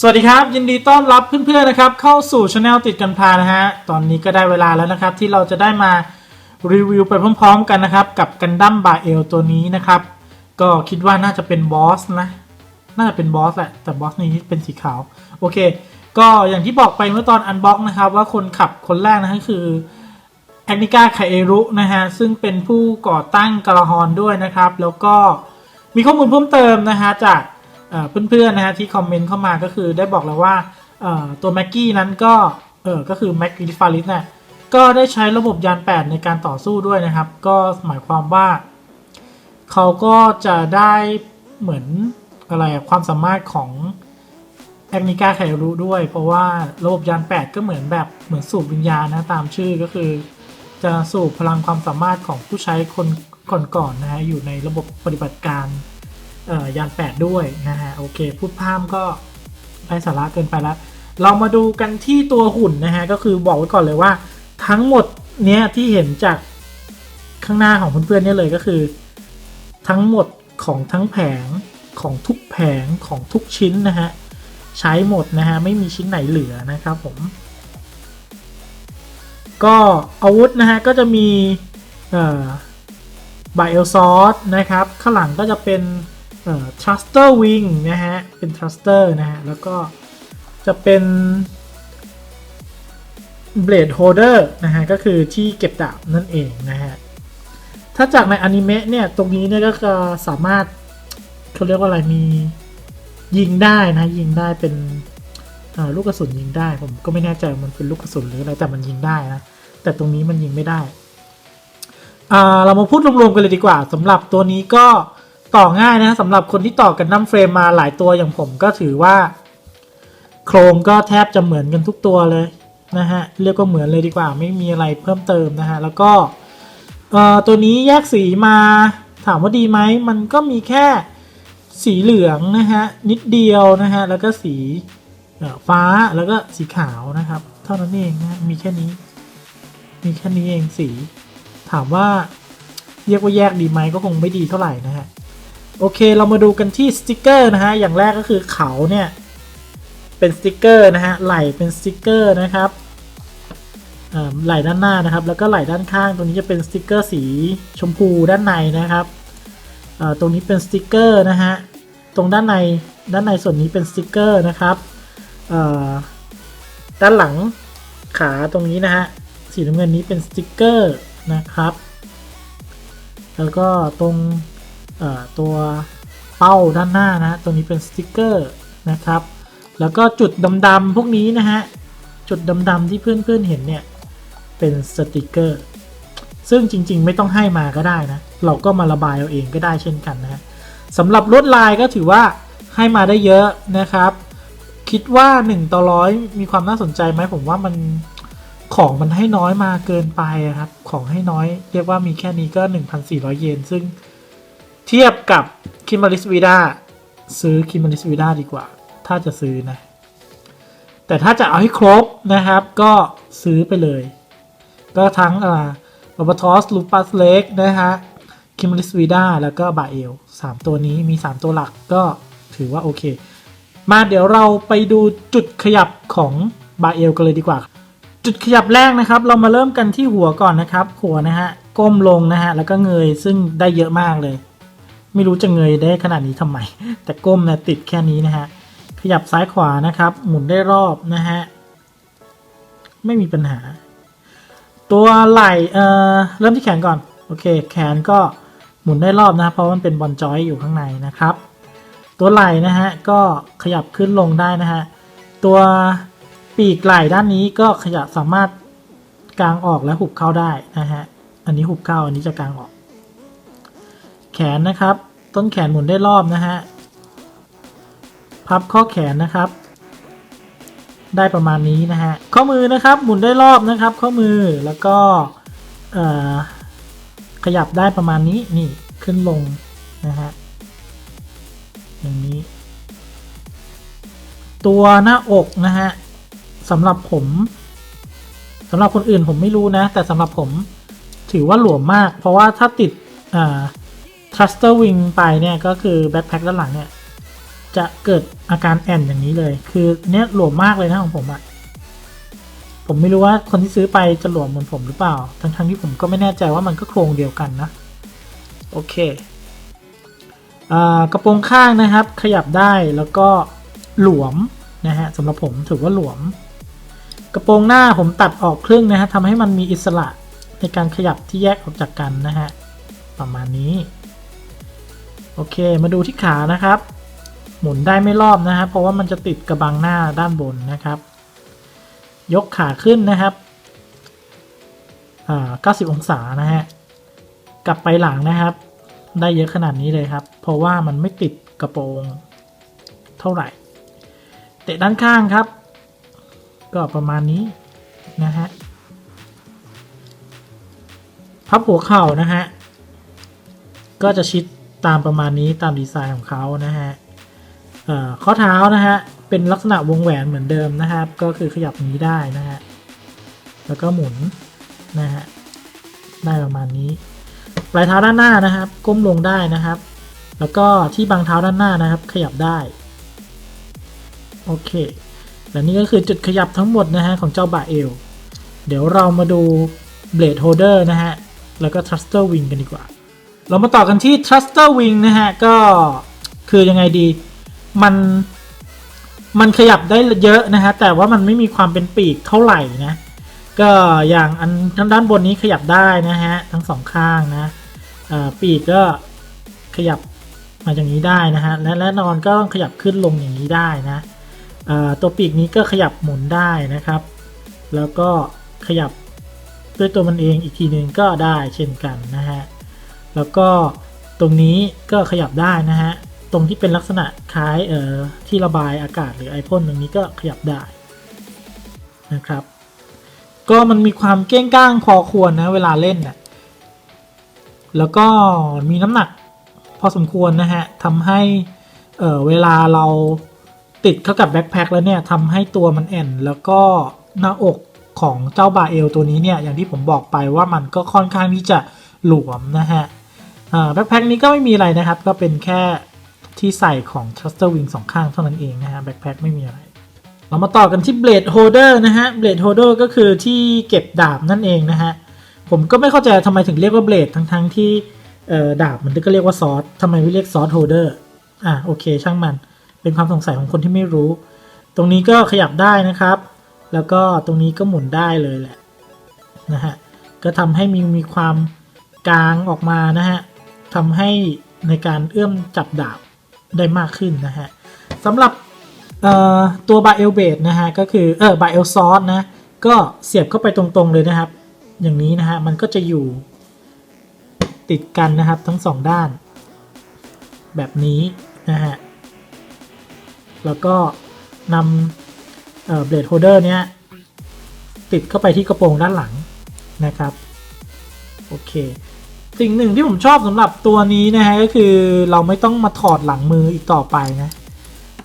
สวัสดีครับ ยินดีต้อนรับเพื่อนๆนะครับ เข้าสู่ช anel ติดกันพานะฮะ ตอนนี้ก็ได้เวลาแล้วนะครับ ที่เราจะได้มารีวิวไปพร้อมๆกันนะครับ กับกันดั้มบาเอลตัวนี้นะครับ ก็คิดว่าน่าจะเป็นบอสนะ น่าจะเป็นบอสแหละ แต่บอสนี้เป็นสีขาว โอเค ก็อย่างที่บอกไปเมื่อตอนอันบ็อกนะครับ ว่าคนขับคนแรกนะฮะคือแอนนิกาไคเอรุนะฮะ ซึ่งเป็นผู้ก่อตั้งกระฮอนด้วยนะครับ แล้วก็มีข้อมูลเพิ่มเติมนะฮะจาก เพื่อนๆนะฮะที่คอมเมนต์เข้ามาก็คือได้บอกแล้วว่าตัวแม็กกี้นั้นก็เออก็คือแม็กกิฟาริสเนี่ยก็ได้ใช้ระบบยาน 8 ในการต่อสู้ด้วยนะครับ ก็หมายความว่า เขาก็จะได้เหมือนอะไรความสามารถของแอคนิกาไครุด้วย เพราะว่าระบบยาน 8 ก็เหมือนแบบเหมือนสูบวิญญาณนะตามชื่อก็คือ จะสูบพลังความสามารถของผู้ใช้คนก่อนๆนะฮะอยู่ในระบบปฏิบัติการ ยานแปดด้วยนะฮะโอเคพูดพร่ำก็ไร้สาระเกินไปแล้ว เรามาดูกันที่ตัวหุ่นนะฮะก็คือบอกไว้ก่อนเลยว่า ทั้งหมดเนี้ยที่เห็นจากข้างหน้าของเพื่อนๆเนี่ยเลยก็คือ ทั้งหมดของทั้งแผงของทุกแผงของทุกชิ้นนะฮะใช้หมดนะฮะไม่มีชิ้นไหนเหลือนะครับผม ก็อาวุธนะฮะก็จะมีเอ่อบายเอลซอสนะครับ ข้างหลังก็จะเป็น เอ่อ thruster wing นะฮะ เป็น thruster นะฮะ แล้วก็จะเป็น blade holder นะฮะ ก็คือที่เก็บดาบนั่นเองนะฮะ ถ้าจากในอนิเมะเนี่ย ตรงนี้เนี่ยก็จะสามารถเขาเรียกว่าอะไร มียิงได้นะ ยิงได้เป็นลูกกระสุนยิงได้ ผมก็ไม่แน่ใจว่ามันเป็นลูกกระสุนหรืออะไร แต่มันยิงได้นะ แต่ตรงนี้มันยิงไม่ได้ เรามาพูดรวมๆกันเลยดีกว่าสำหรับตัวนี้ก็ ต่อง่ายนะสำหรับคนที่ต่อกันน้ำเฟรมมาหลายตัวอย่างผมก็ถือว่า โครงก็แทบจะเหมือนกันทุกตัวเลยนะฮะเรียกว่าเหมือนเลยดีกว่าไม่มีอะไรเพิ่มเติมนะฮะแล้วก็เอ่อตัวนี้แยกสีมาถามว่าดีไหมมันก็มีแค่สีเหลืองนะฮะนิดเดียวนะฮะแล้วก็สีฟ้าแล้วก็สีขาวนะครับ เท่านั้นเองนะมีแค่นี้ มีแค่นี้เองสี ถามว่าเรียกว่าแยกดีไหมก็คงไม่ดีเท่าไหร่นะฮะ โอเคเรามาดูกันที่สติกเกอร์นะฮะ อย่างแรกก็คือเขาเนี่ย เป็นสติกเกอร์นะฮะ ไหล่เป็นสติกเกอร์นะครับไหล่ด้านหน้านะครับ แล้วก็ไหล่ด้านข้าง ตรงนี้จะเป็นสติกเกอร์สีชมพูด้านในนะครับตรงนี้เป็นสติกเกอร์นะฮะ ตรงด้านในด้านในส่วนนี้เป็นสติกเกอร์นะครับด้านหลังขาตรงนี้นะฮะ สีน้ำเงินนี้เป็นสติกเกอร์นะครับ แล้วก็ตรง ตัวเป้าด้านหน้านะตรงนี้เป็นสติกเกอร์นะครับ แล้วก็จุดดำๆพวกนี้นะฮะ จุดดำๆที่เพื่อนๆเห็นเนี่ย เป็นสติกเกอร์ ซึ่งจริงๆไม่ต้องให้มาก็ได้นะ เราก็มาระบายเอาเองก็ได้เช่นกันนะสำหรับลวดลายก็ถือว่าให้มาได้เยอะนะครับ คิดว่า 1 ต่อร้อยมีความน่าสนใจไหมผมว่ามันของมันให้น้อยมาเกินไปครับ ของให้น้อย เรียกว่ามีแค่นี้ก็ 1,400 เยน ซึ่ง เทียบกับคิมาริสวีดาซื้อคิมาริสวีดาดีกว่า ถ้าจะซื้อนะ แต่ถ้าจะเอาให้ครบนะครับ ก็ซื้อไปเลย ก็ทั้งอ่าบาบาทอสลูปัสเล็กนะฮะคิมาริสวีดาแล้วก็บาเอลสามตัวนี้มี 3 ตัวหลักก็ถือว่าโอเค มาเดี๋ยวเราไปดูจุดขยับของบาเอลกันเลยดีกว่า จุดขยับแรกนะครับ เรามาเริ่มกันที่หัวก่อนนะครับ หัวนะฮะก้มลงนะฮะแล้วก็เงยซึ่งได้เยอะมากเลย ไม่รู้จะเงยได้ขนาดนี้ทำไม แต่ก้มนะติดแค่นี้นะฮะ ขยับซ้ายขวานะครับ หมุนได้รอบนะฮะ ไม่มีปัญหา ตัวไหล่เอ่อเริ่มที่แขนก่อน โอเค แขนก็หมุนได้รอบนะ เพราะมันเป็นบอลจอยอยู่ข้างในนะครับ ตัวไหล่นะฮะ ก็ขยับขึ้นลงได้นะฮะ ตัวปีกไหล่ด้านนี้ก็ขยับสามารถกางออกและหุบเข้าได้นะฮะ อันนี้หุบเข้าอันนี้จะกางออก แขนนะครับ ต้นแขนหมุนได้รอบนะฮะ พับข้อแขนนะครับ ได้ประมาณนี้นะฮะ ข้อมือนะครับหมุนได้รอบนะครับ ข้อมือแล้วก็ขยับได้ประมาณนี้นี่ขึ้นลงนะฮะอย่างนี้ ตัวหน้าอกนะฮะสำหรับผมสำหรับคนอื่นผมไม่รู้นะ แต่สำหรับผมถือว่าหลวมมาก เพราะว่าถ้าติดอ่า thruster wing ไปเนี่ยก็คือ backpack ด้านหลังเนี่ยจะเกิดอาการแอนอย่างนี้เลย คือเนี้ยหลวมมากเลยนะของผมอะผมไม่รู้ว่าคนที่ซื้อไปจะหลวมเหมือนผมหรือเปล่า ทั้งๆที่ผมก็ไม่แน่ใจว่ามันก็โครงเดียวกันนะ โอเคอ่ากระโปรงข้างนะครับ ขยับได้แล้วก็หลวมนะฮะสำหรับผมถือว่าหลวม กระโปรงหน้าผมตัดออกครึ่งนะฮะทำให้มันมีอิสระในการขยับที่แยกออกจากกันนะฮะประมาณนี้ โอเค มาดูที่ขานะครับ หมุนได้ไม่รอบนะครับเพราะว่ามันจะติดกระบังหน้าด้านบนนะครับ ยกขาขึ้นนะครับอ่า90 องศานะฮะ กลับไปหลังนะครับ ได้เยอะขนาดนี้เลยครับ เพราะว่ามันไม่ติดกระโปรงเท่าไหร่ เตะด้านข้างครับ ก็ประมาณนี้นะฮะ พับหัวเข่านะฮะ ก็จะชิด ตามประมาณนี้ตามดีไซน์ของเขานะฮะข้อเท้านะฮะเป็นลักษณะวงแหวนเหมือนเดิมนะครับ ก็คือขยับนี้ได้นะฮะแล้วก็หมุนนะฮะได้ประมาณนี้ ปลายเท้าด้านหน้านะครับ ก้มลงได้นะครับ แล้วก็ที่บังเท้าด้านหน้านะครับ ขยับได้โอเคและนี่ก็คือจุดขยับทั้งหมดนะฮะของเจ้าบาเอล เดี๋ยวเรามาดูเบลดโฮเดอร์นะฮะ แล้วก็ thruster wing กันดีกว่า เรามาต่อกันที่ thruster wing นะฮะ ก็คือยังไงดีมันมันขยับได้เยอะนะฮะ แต่ว่ามันไม่มีความเป็นปีกเท่าไหร่นะ ก็อย่างอันทางด้านบนนี้ขยับได้นะฮะ ทั้งสองข้างนะปีกก็ขยับมาอย่างนี้ได้นะฮะ และแน่นอนก็ต้องขยับขึ้นลงอย่างนี้ได้นะตัวปีกนี้ก็ขยับหมุนได้นะครับ แล้วก็ขยับด้วยตัวมันเองอีกทีหนึ่งก็ได้เช่นกันนะฮะ แล้วก็ตรงนี้ก็ขยับได้นะฮะ ตรงที่เป็นลักษณะคล้ายเอ่อที่ระบายอากาศหรือไอพ่นตรงนี้ก็ขยับได้นะครับ ก็มันมีความเก้งก้างพอควรนะเวลาเล่นนะ่ะแล้วก็มีน้ำหนักพอสมควรนะฮะทำให้เอ่อเวลาเราติดเข้ากับแบ็คแพคแล้วเนี่ยทำให้ตัวมันแอนแล้วก็หน้าอกของเจ้าบาเอลตัวนี้เนี่ยอย่างที่ผมบอกไปว่ามันก็ค่อนข้างที่จะหลวมนะฮะ แบ็คแพ็คนี้ก็ไม่มีอะไรนะครับ ก็เป็นแค่ที่ใส่ของ Truster Wing สองข้างเท่านั้นเองนะฮะแบ็คแพ็คไม่มีอะไร เรามาต่อกันที่ Blade Holder นะฮะ Blade Holder ก็คือที่เก็บดาบนั่นเองนะฮะ ผมก็ไม่เข้าใจทำไมถึงเรียกว่า Blade ทั้งๆที่เอ่ดาบมันก็เรียกว่าซอสทำไมไม่เรียกซอสโฮเดอร์อะโอเค ช่างมันเป็นความสงสัยของคนที่ไม่รู้ ตรงนี้ก็ขยับได้นะครับ แล้วก็ตรงนี้ก็หมุนได้เลยแหละนะฮะก็ทำให้มีมีความกลางออกมานะฮะ ทำให้ในการเอื้อมจับดาบได้มากขึ้นนะฮะสำหรับตัวบาเอลเบดนะฮะก็คือเออบาเอลซอสนะก็เสียบเข้าไปตรงๆเลยนะครับ อย่างนี้นะฮะมันก็จะอยู่ติดกันนะครับทั้งสองด้าน แบบนี้นะฮะแล้วก็นำเบลดโฮเดอร์เนี้ยติดเข้าไปที่กระโปรงด้านหลังนะครับ โอเค สิ่งหนึ่งที่ผมชอบสำหรับตัวนี้นะฮะก็คือเราไม่ต้องมาถอดหลังมืออีกต่อไปนะ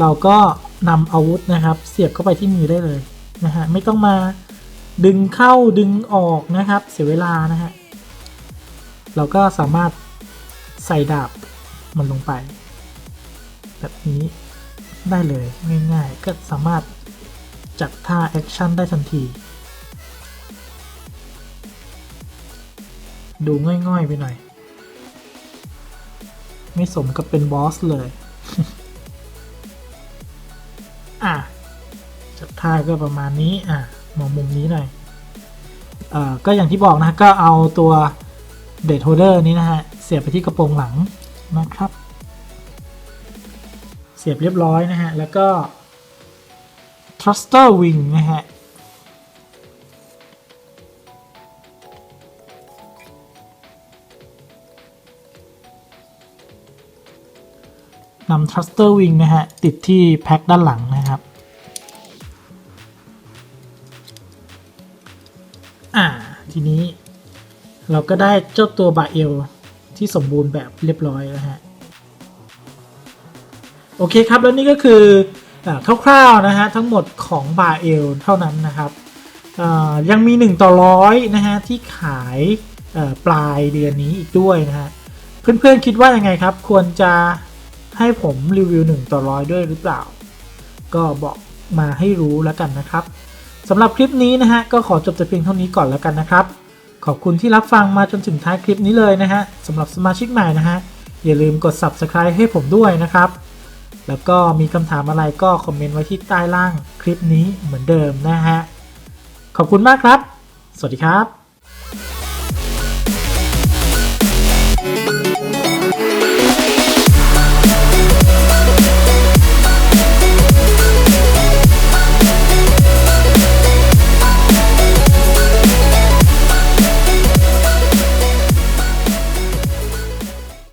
เราก็นำอาวุธนะครับ เสียบเข้าไปที่มือได้เลยนะฮะไม่ต้องมาดึงเข้าดึงออกนะครับ เสียเวลานะฮะเราก็สามารถใส่ดาบมันลงไป แบบนี้ได้เลยง่ายๆ ก็สามารถจัดท่าแอคชั่นได้ทันที ดูง่อยๆไปหน่อย ไม่สมกับเป็นบอสเลย อะจัดท่าก็ประมาณนี้ อะมองมุมนี้หน่อย เอ่อ ก็อย่างที่บอกนะ ก็เอาตัวเดทโฮเดอร์นี้นะฮะ เสียบไปที่กระโปรงหลังนะครับ เสียบเรียบร้อยนะฮะ แล้วก็ thruster wing นะฮะ นำ thruster wing นะฮะ ติดที่แพ็คด้านหลังนะครับ อ่า ทีนี้เราก็ได้เจ้าตัวบาเอลที่สมบูรณ์แบบเรียบร้อยแล้วฮะ โอเคครับ แล้วนี่ก็คืออาคร่าวๆนะฮะ ทั้งหมดของบาเอลเท่านั้นนะครับอ่ายังมี 1 ต่อร้อยนะฮะ ที่ขายปลายเดือนนี้อีกด้วยนะฮะ เพื่อนๆคิดว่ายังไงครับ ควรจะ ให้ผมรีวิว 1 ต่อร้อยด้วยหรือเปล่า ก็บอกมาให้รู้แล้วกันนะครับสำหรับคลิปนี้นะฮะก็ขอจบแต่เพียงเท่านี้ก่อนแล้วกันนะครับ ขอบคุณที่รับฟังมาจนถึงท้ายคลิปนี้เลยนะฮะสำหรับสมาชิกใหม่นะฮะอย่าลืมกด subscribe ให้ผมด้วยนะครับ แล้วก็มีคำถามอะไรก็คอมเมนต์ไว้ที่ใต้ล่างคลิปนี้เหมือนเดิมนะฮะขอบคุณมากครับ สวัสดีครับ